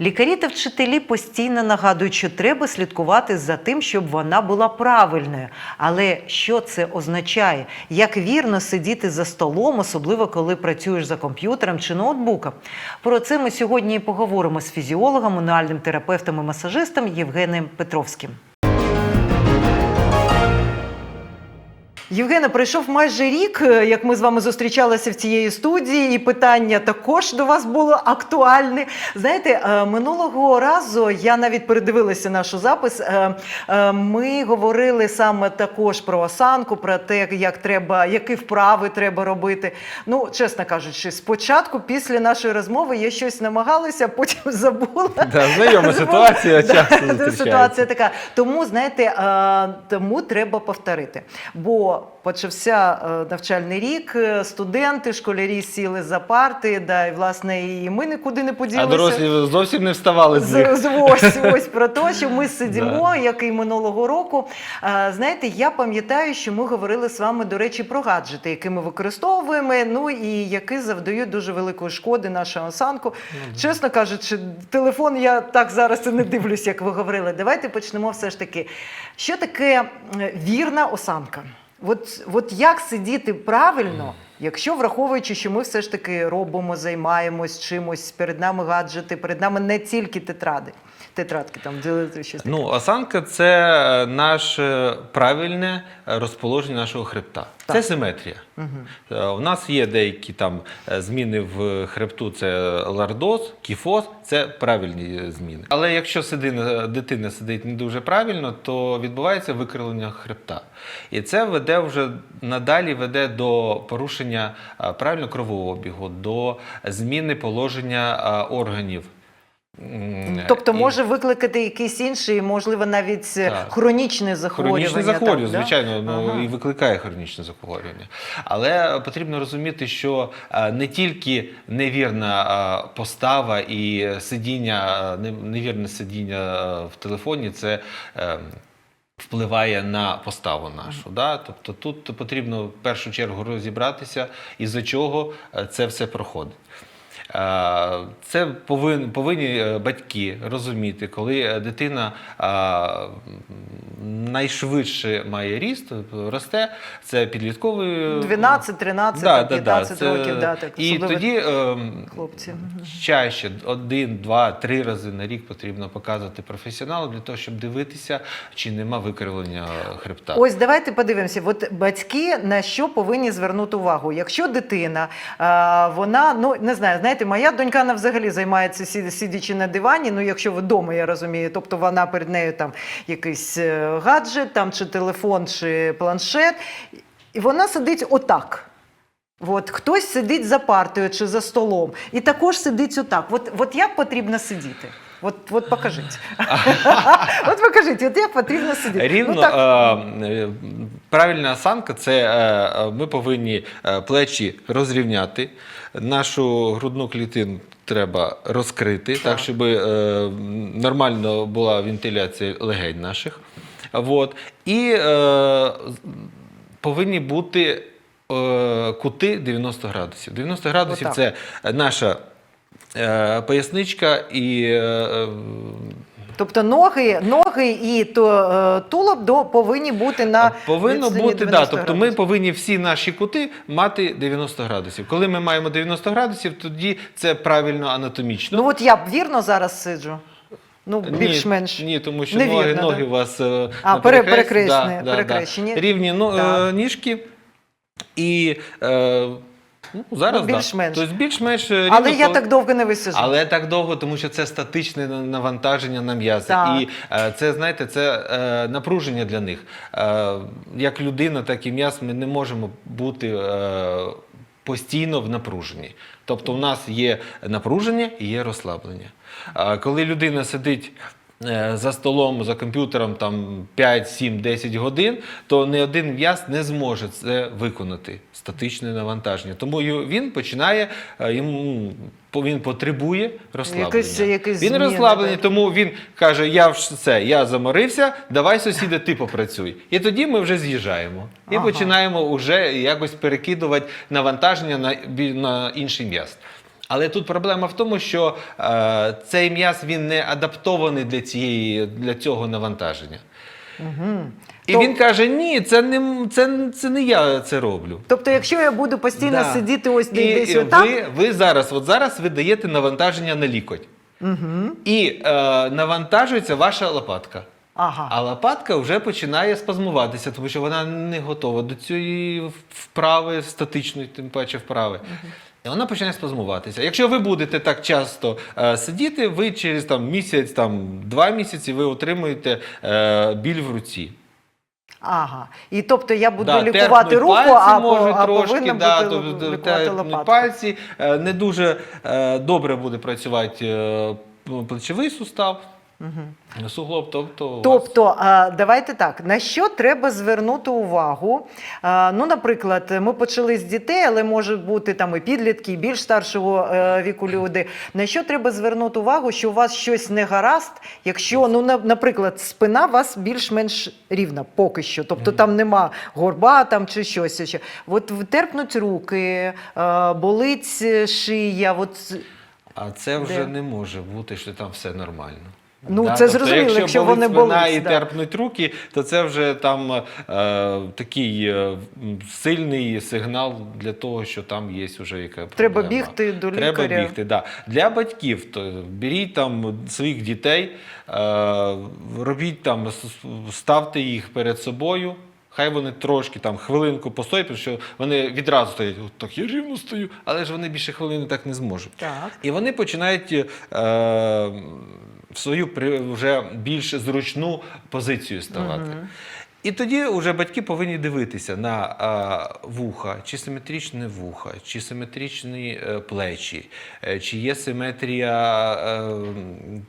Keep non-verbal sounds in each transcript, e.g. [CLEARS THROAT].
Лікарі та вчителі постійно нагадують, що треба слідкувати за тим, щоб вона була правильною. Але що це означає? Як вірно сидіти за столом, особливо коли працюєш за комп'ютером чи ноутбуком? Про це ми сьогодні і поговоримо з фізіологом, мануальним терапевтом і масажистом Євгеном Петровським. Євгене, пройшов майже рік, е, як ми з вами зустрічалися в цієї студії, і питання також до вас було актуальне. Знаєте, е, минулого разу я навіть передивилася наш запис. е, Ми говорили саме також про осанку, про те, як треба, які вправи треба робити. Ну, чесно кажучи, спочатку, після нашої розмови, я щось намагалася, [LAUGHS] потім забула. Да, знайома ситуація, часто. [LAUGHS] Ситуація така. Тому, знаєте, тому треба повторити. Бо почався е, навчальний рік, е, студенти, школярі сіли за парти, да, і, власне, і ми нікуди не А дорослі зовсім не вставали з них. Ось, ось про те, що ми [LAUGHS] сидимо, як і минулого року. А, знаєте, я пам'ятаю, що ми говорили з вами, до речі, про гаджети, які ми використовуємо, ну і які завдають дуже великої шкоди нашому осанку. Чесно кажучи, телефон я так зараз і не дивлюсь, як ви говорили. Давайте почнемо все ж таки. Що таке е, вірна осанка? От, от як сидіти правильно, якщо враховуючи, що ми все ж таки робимо, займаємось чимось, перед нами гаджети, перед нами не тільки тетради, тетрадки там ділити щось. таке. Ну, осанка це е, наше правильне е, розположення нашого хребта. Так. Це симетрія. Е, У нас є деякі там зміни в хребту, це лордоз, кіфоз, це правильні зміни. Але якщо сидина, дитина сидить не дуже правильно, то відбувається викривлення хребта. І це веде вже надалі веде до порушення правильного кровообігу, до зміни положення органів. Тобто може викликати якийсь інший, можливо, навіть е, Так. хронічне захворювання. Хронічне захворювання, так, да? звичайно, ну Ага. і викликає хронічне захворювання. Але потрібно розуміти, що е, не тільки невірна е, постава і сидіння, невірне сидіння в телефоні, це. Впливає на поставу нашу. Да? Тобто тут потрібно в першу чергу розібратися, із-за чого е, це все проходить. Е, Це повинні, повинні е, батьки розуміти, коли е, дитина найшвидше має ріст, росте, це підлітковий 12, 13, Да, там, да, да, 15 це- років, да, так, і тоді хлопці. чаще один, два, три рази на рік потрібно показувати професіоналу для того, щоб дивитися, чи нема викривлення хребта. Ось давайте подивимося. От батьки на що повинні звернути увагу. Якщо дитина, вона ну не знаю, знаєте, моя донька вона взагалі займається сидячи на дивані. Ну, якщо вдома, я розумію, тобто вона перед нею там якийсь е, гаджет, там чи телефон, чи планшет, і вона сидить отак. От хтось сидить за партою чи за столом, і також сидить отак. От, от як потрібно сидіти? От, от покажіть. [LAUGHS] от покажіть, от як потрібно сидіти. Рівно так, правильна осанка це е, е, ми повинні е, плечі розрівняти, нашу грудну клітину треба розкрити, так, щоб е, нормально була вентиляція легень наших. Вот. І е, повинні бути е, кути 90 градусів. 90 градусів Отак. це наша поясничка і. е, е, Тобто ноги, ноги і то, е, тулуб до, повинні бути на Повинно бути, да. Тобто ми повинні всі наші кути мати 90 градусів. Коли ми маємо 90 градусів, тоді це правильно анатомічно. Ну от я вірно зараз сиджу. Ну, більш-менш. Ні, тому що Невірно, ноги, да? ноги у вас е, А, на пере- перехресті, перекресні, перекрещені. рівні ну, е, ніжки. І е, ну, зараз Ну, більш-менш. Тобто більш-менш рівно, Але я коли- так довго не висиджу. Але так довго, тому що це статичне навантаження на м'язи. І е, це, знаєте, це е, напруження для них. Е, як людина, так і м'яз, ми не можемо бути е, постійно в напруженні. Тобто, у нас є напруження і є розслаблення. А коли людина сидить. Е, За столом, за комп'ютером там 5, 7, 10 годин, то ні один м'яз не зможе це виконати статичне навантаження. Тому він починає е, йому він потребує розслаблення. Якийсь- якийсь він розслаблений, тому він каже: Я все, я заморився, давай сусіда, ти попрацюй. І тоді ми вже з'їжджаємо і Ага. починаємо вже якось перекидувати навантаження на, на інший м'яз. Але тут проблема в тому, що е, цей м'яз він не адаптований для, цієї, для цього навантаження. І То- він каже: ні, це не, це, це не я це роблю. Тобто, якщо я буду постійно Да. сидіти ось і, десь і отак, ви, ви зараз, от зараз ви даєте навантаження на лікоть. Угу. І е, навантажується ваша лопатка. ага. А лопатка вже починає спазмуватися, тому що вона не готова до цієї вправи, статичної, тим паче вправи. І вона починає спазмуватися. Якщо ви будете так часто е, сидіти, ви через там, місяць, там, два місяці ви отримуєте е, біль в руці. Ага. І тобто я буду Да, лікувати терпнуть руку, пальці а, по- можуть а трошки, повинна да, бути тобто лікувати терпнуть лопатку. пальці, е, не дуже е, добре буде працювати е, плечовий сустав, суглоб. Тобто, Тобто, давайте так, на що треба звернути увагу? Ну, наприклад, ми почали з дітей, але можуть бути там і підлітки, і більш старшого е, віку люди. На що треба звернути увагу, що у вас щось не гаразд, якщо, ну, наприклад, спина у вас більш-менш рівна поки що, тобто там нема горба там чи щось ще. От терпнуть руки, болить шия. От А це вже Де? не може бути, що там все нормально. Ну, це зрозуміло, якщо, якщо вони спина і да. терпнуть руки, то це вже там е, такий е, сильний сигнал для того, що там є вже яка проблема. Треба бігти до Треба лікаря. бігти, да. Для батьків, то беріть там своїх дітей, е, робіть там, ставте їх перед собою. Хай вони трошки там хвилинку постоять, тому що вони відразу стоять, «От так я рівно стою, але ж вони більше хвилини так не зможуть. Так. І вони починають е, в свою вже більш зручну позицію ставати. І тоді вже батьки повинні дивитися на е, вуха, чи симетричне вуха, чи симетричні е, плечі, е, чи є симетрія е,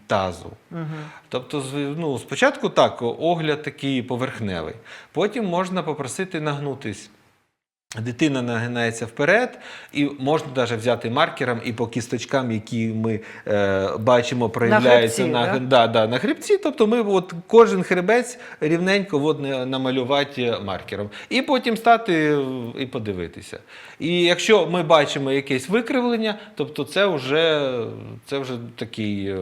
тазу. Тобто, ну, спочатку так, огляд такий поверхневий. Потім можна попросити нагнутись. Дитина нагинається вперед, і можна навіть взяти маркером і по кісточкам, які ми е, бачимо, проявляються хребці, на, да? да, да, на хребці. Тобто ми от, кожен хребець рівненько от, намалювати маркером. І потім стати і подивитися. І якщо ми бачимо якесь викривлення, тобто це вже, це вже такий е,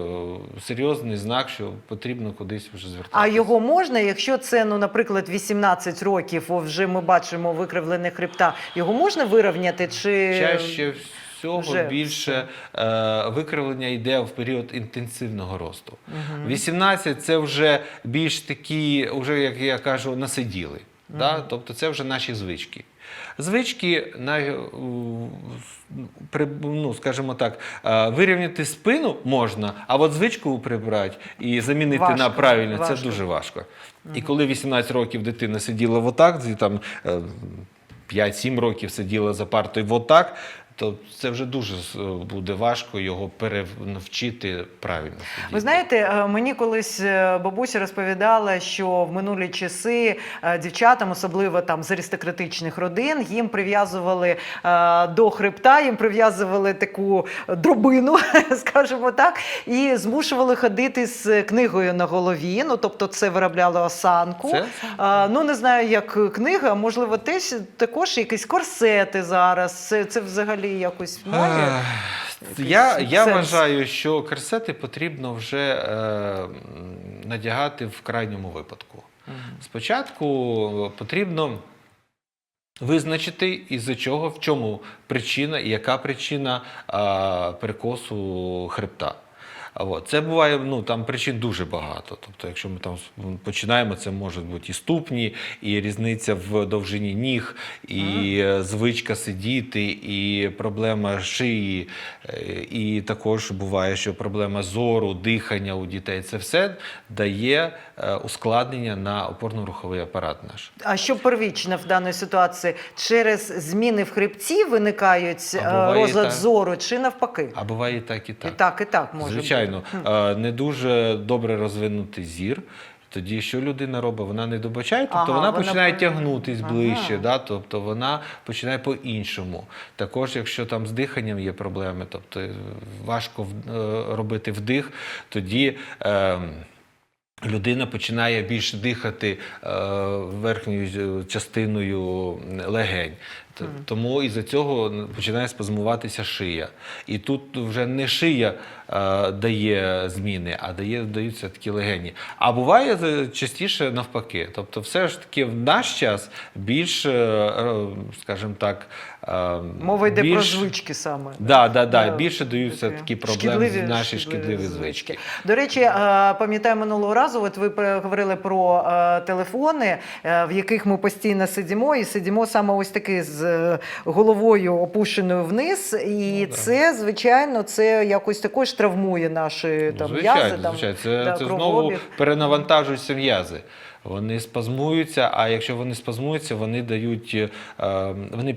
серйозний знак, що потрібно кудись вже звертатися. А його можна, якщо це, ну, наприклад, 18 років, вже ми бачимо викривлене хребта, його можна вирівняти чи Чаще всього вже більше е, викривлення йде в період інтенсивного росту. 18 це вже більш такі, вже, як я кажу, насиділи. Да? Тобто це вже наші звички. Звички, на, при, ну, скажімо так, е, вирівняти спину можна, а от звичку прибрати і замінити на Важко, правильне важко. це дуже важко. І коли 18 років дитина сиділа отак, там е, 5-7 років сиділи за партою. Отак, то це вже дуже е, буде важко його перевчити правильно сидіти. Ви знаєте, е, мені колись е, бабуся розповідала, що в минулі часи дівчатам, особливо там з аристократичних родин, їм прив'язували до хребта, їм прив'язували таку дробину, [LAUGHS] скажімо так, і змушували ходити з книгою на голові. Ну тобто, це виробляло осанку. Це ну не знаю, як книга, можливо, теж також якісь корсети зараз. Це, це взагалі якось має. Я, я сенс? вважаю, що корсети потрібно вже е, надягати в крайньому випадку. Спочатку потрібно визначити, із-за чого, в чому причина і яка причина е, перекосу хребта. Це буває, ну там причин дуже багато. Тобто, якщо ми там починаємо, це можуть бути і ступні, і різниця в довжині ніг, і ага. звичка сидіти, і проблема шиї, е, і також буває, що проблема зору, дихання у дітей. Це все дає е, ускладнення на опорно-руховий апарат наш. А що первічне в даній ситуації? Через зміни в хребці виникають е, розлад так. зору, чи навпаки? А буває і так, і так. І так, і так може Звичайно, бути. е, не дуже добре розвинутий зір. Тоді що людина робить? Вона не добачає, тобто Ага, вона вона починає по- тягнутись Ага. ближче, да? тобто вона починає по-іншому. Також, якщо там з диханням є проблеми, тобто е, важко е, робити вдих, тоді. Е, Людина починає більше дихати е, верхньою е, частиною легень. Тому із-за цього починає спазмуватися шия. І тут вже не шия дає зміни, а дає, даються такі легені. А буває е, частіше навпаки. Тобто, все ж таки в наш час більш, е, е, скажімо так, е, Мова йде про звички саме. Да, да, да. Да, Більше даються такі проблеми з наші шкідливі звички. До речі, е, пам'ятаю минулого разу, от ви говорили про е, телефони, е, в яких ми постійно сидимо, і сидимо саме ось таки з е, головою опущеною вниз. І Ну, це, звичайно, це якось також травмує наші там звичайно, м'язи. Там, звичайно. Це, да, це знову перенавантажуються м'язи. Вони спазмуються, а якщо вони спазмуються, вони дають, е, вони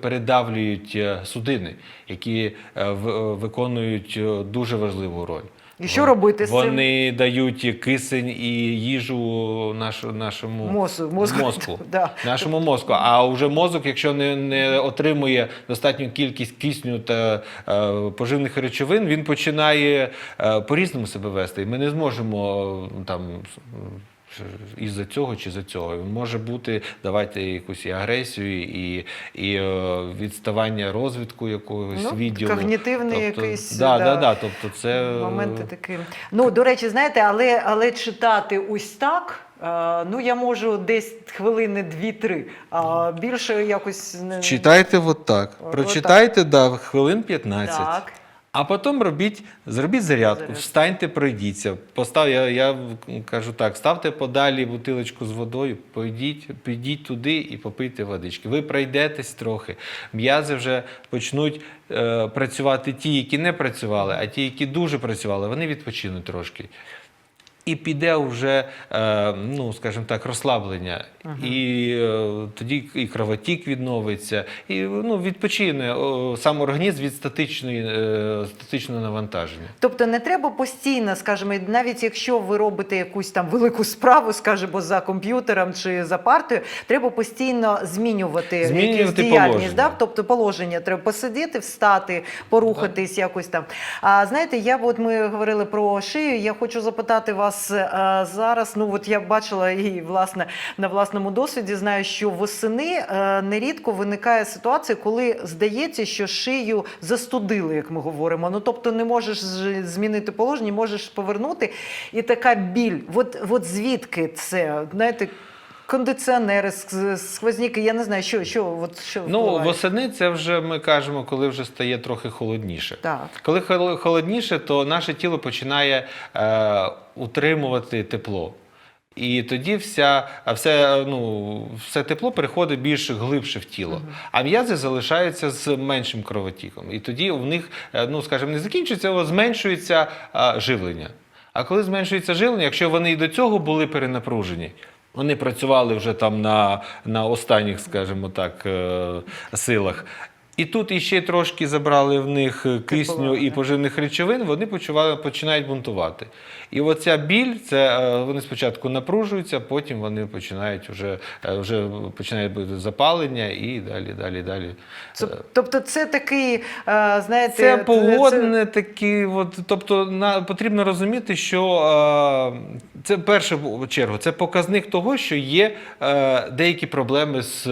передавлюють е, судини, які е, виконують дуже важливу роль. І що робити з цим? Вони дають кисень і їжу наш, нашому Мозку, мозку. мозку. [LAUGHS] Да. Нашому мозку. А вже мозок, якщо не, не отримує достатню кількість кисню та е, поживних речовин, він починає е, по-різному себе вести. І ми не зможемо е, там. С- Із-за цього чи за цього може бути давайте якусь і агресію, і, і е, відставання розвитку якогось Ну, відділу. когнітивний тобто, якийсь, да, да, да, да, тобто це Моменти такі. Ну, до речі, знаєте, але, але читати ось так. е, Ну, я можу десь хвилини дві-три, а більше якось не читайте от так. От Прочитайте да, хвилин 15. Так. А потім робіть, зробіть зарядку, встаньте, пройдіться. Постав, я, я кажу так: ставте подалі бутилочку з водою, пойдіть, підіть туди і попийте водички. Ви пройдетесь трохи. М'язи вже почнуть е, працювати ті, які не працювали, а ті, які дуже працювали, вони відпочинуть трошки. І піде вже, е, ну скажімо так, розслаблення, і е, тоді і кровотік відновиться, і ну, відпочине сам організм від статичної, е, статичного навантаження. Тобто не треба постійно, скажімо, навіть якщо ви робите якусь там велику справу, скажімо, за комп'ютером чи за партою, треба постійно змінювати, Змінювати якусь діяльність. Да? Тобто положення треба посидіти, встати, порухатись якось там. А знаєте, я от ми говорили про шию. Я хочу запитати вас е, зараз. Ну от я бачила і власне на власному досвіді знаю, що восени е, нерідко виникає ситуація, коли здається, що шию застудили, як ми говоримо. Ну тобто не можеш змінити положення, можеш повернути. І така біль. От, от звідки це? Знаєте, кондиціонери, ск- сквозняки, я не знаю, що, що, от, що Ну, впливає? восени це вже ми кажемо, коли вже стає трохи холодніше. Так. Коли хол- холодніше, то наше тіло починає е, утримувати тепло. І тоді вся, все, ну, все тепло переходить більш глибше в тіло. А м'язи залишаються з меншим кровотіком. І тоді в них, е, ну, скажімо, не закінчується, а зменшується а, живлення. А коли зменшується живлення, якщо вони і до цього були перенапружені, вони працювали вже там на, на останніх, скажімо так, е, силах. І тут іще трошки забрали в них е, кисню і поживних речовин, вони почували, починають бунтувати. І оця біль, це е, вони спочатку напружуються, потім вони починають вже, е, вже починає бути запалення і далі, далі, далі. Тобто це такий, знаєте, Це погодне такі, от, тобто на, потрібно розуміти, що це в першу чергу це показник того, що є деякі проблеми з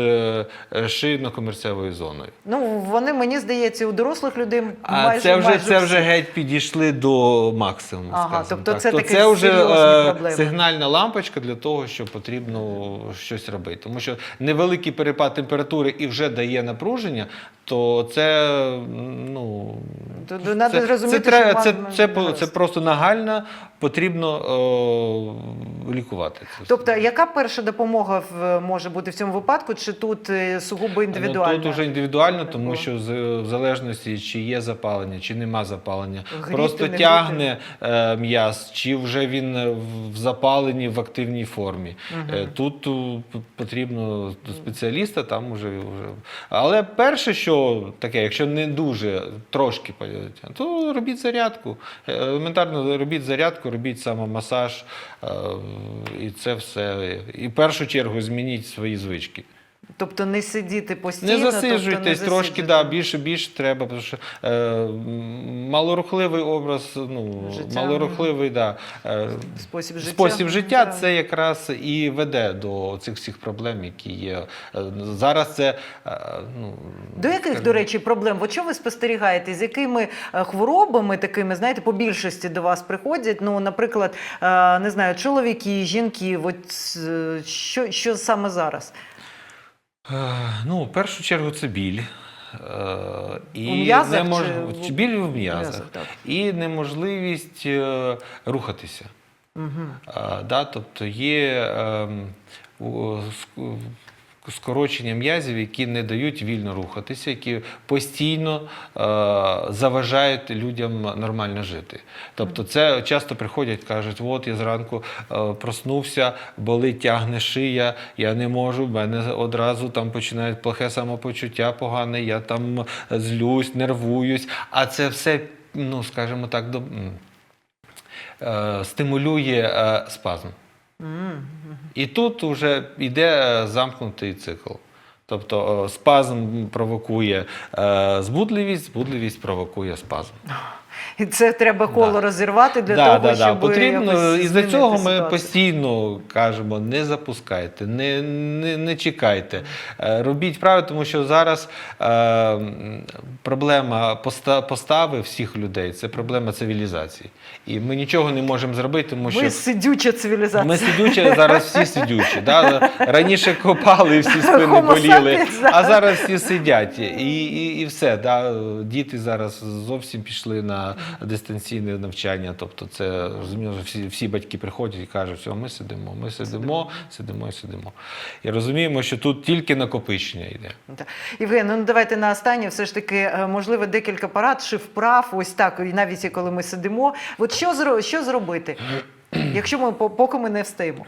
шийно-комерцевою зоною. Ну, вони, мені здається, у дорослих людей А майже це вже майже це всі. вже геть підійшли до максимуму. Ага, тобто так. це То це вже е, сигнальна лампочка для того, що потрібно щось робити. Тому що невеликий перепад температури і вже дає напруження, то це ну зрозуміти, це, треба- це, вам це, це просто нагально потрібно е, лікувати. це все. Тобто, яка перша допомога в, може бути в цьому випадку, чи тут е, сугубо індивідуально? Ну, тут вже індивідуально, тому що з- в залежності, чи є запалення, чи нема запалення, Гріти, просто не тягне е, м'яз, чи вже він в- запаленні в активній формі. Е, Тут потрібно до спеціаліста, там уже, вже. Але перше, що таке, якщо не дуже трошки то робіть зарядку. Е, Елементарно робіть зарядку, робіть самомасаж, е, і це все. І в першу чергу змініть свої звички. Тобто не сидіти постійно. Не тобто засиджуйтесь, не трошки да, більше більше треба, тому що е, малорухливий образ, ну, Життя. малорухливий да, е, Спосіб життя. спосіб життя Так. це якраз і веде до цих всіх проблем, які є. Е, Зараз це е, ну, До яких, скажімо, до речі, проблем? От що ви спостерігаєте? З якими е, хворобами такими, знаєте, по більшості до вас приходять? Ну, наприклад, е, не знаю, чоловіки, жінки, от е, що, що саме зараз? Е, Ну, в першу чергу це біль. Е, І м'язах немож- чи біль в м'язах. І неможливість е, рухатися. Угу. Да, тобто є ем, скорочення м'язів, які не дають вільно рухатися, які постійно е, заважають людям нормально жити. Тобто, це часто приходять, кажуть, от я зранку е, проснувся, болить, тягне шия, я не можу, в мене одразу там починає плохе самопочуття погане, я там злюсь, нервуюсь. А це все, ну скажімо так, до. е, стимулює е, спазм. І тут вже йде замкнутий цикл. Тобто е, спазм провокує е, збудливість, збудливість провокує спазм. І це треба коло Да. розірвати для да, того, да, щоб Потрібно якось і за цього ми постійно кажемо: не запускайте, не, не, не чекайте. Е, Робіть правильно, тому що зараз е, проблема поста- постави всіх людей це проблема цивілізації. І ми нічого не можемо зробити, тому що Ми сидюча цивілізація. ми сидючі, зараз всі сидючі. Да? Раніше копали, всі спини боліли, а зараз всі сидять. І, і, і все. Да? Діти зараз зовсім пішли на дистанційне навчання. Тобто, це розуміло, всі, всі батьки приходять і кажуть, що ми сидимо, ми сидимо, сидимо і сидимо. І розуміємо, що тут тільки накопичення йде. Євген, ну давайте на останнє все ж таки, е, можливо, декілька порад чи вправ, ось так, і навіть коли ми сидимо. От що, що зробити, [CLEARS THROAT] якщо ми поки ми не встаємо?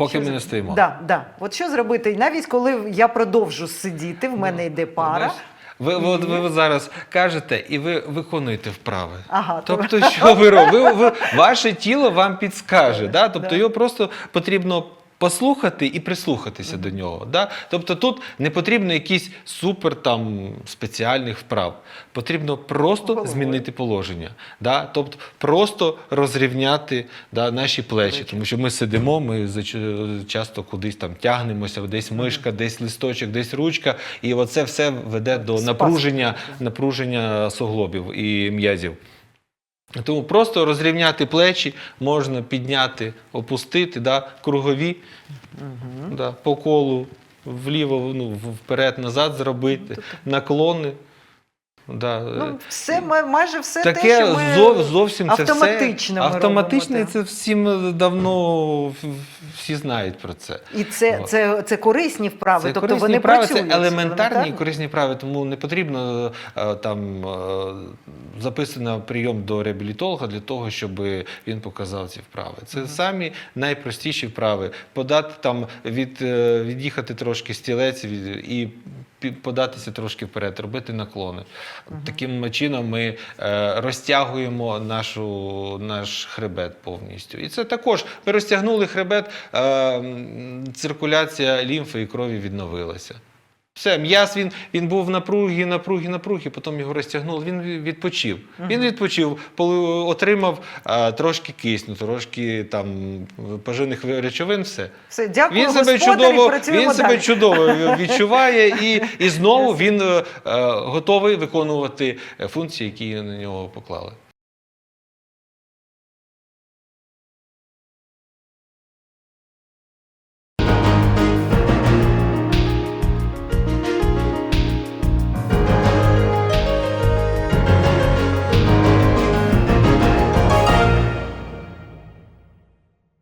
Поки Що ми не стоїмо. Да, да. От що зробити, навіть коли я продовжу сидіти, в мене йде пара. Ви, ви, от ви зараз кажете і ви виконуєте вправи. Ага, тобто, що ви робите? Ви, ви, ваше тіло вам підскаже. Да? Тобто Да. його просто потрібно послухати і прислухатися до нього. Да? Тобто тут не потрібно якісь супер там спеціальних вправ. Потрібно просто Головою. змінити положення. Да? Тобто просто розрівняти да, наші плечі. Тому що ми сидимо, ми часто кудись там тягнемося, десь мишка, десь листочок, десь ручка. І оце все веде до напруження, напруження суглобів і м'язів. Тому просто розрівняти плечі, можна підняти, опустити, да, кругові да, по колу, вліво, ну, вперед, назад зробити, наклони. Да. Ну, все, майже все Таке те, що ми зов, зовсім це автоматично все ми автоматично, робимо, це всім давно всі знають про це. І це, Вот. це, це корисні вправи, Це тобто корисні вони вправи, працюють. це елементарні і корисні вправи, тому не потрібно е, там е, записати на прийом до реабілітолога для того, щоб він показав ці вправи. Це самі найпростіші вправи. Подати там від, е, від'їхати трошки стілець і податися трошки вперед, робити наклони. Таким чином ми е, розтягуємо нашу, наш хребет повністю. І це також ми розтягнули хребет, е, циркуляція лімфи і крові відновилася. Все, м'яз він, він був в напругі, напругі, напругі, потім його розтягнули. Він ві- відпочив. Він відпочив, отримав е, трошки кисню, трошки там поживних речовин, все. Все, дякую, Він себе господарі, чудово, працюємо він себе далі. чудово [LAUGHS] відчуває, і, і знову він е, е, готовий виконувати функції, які на нього поклали.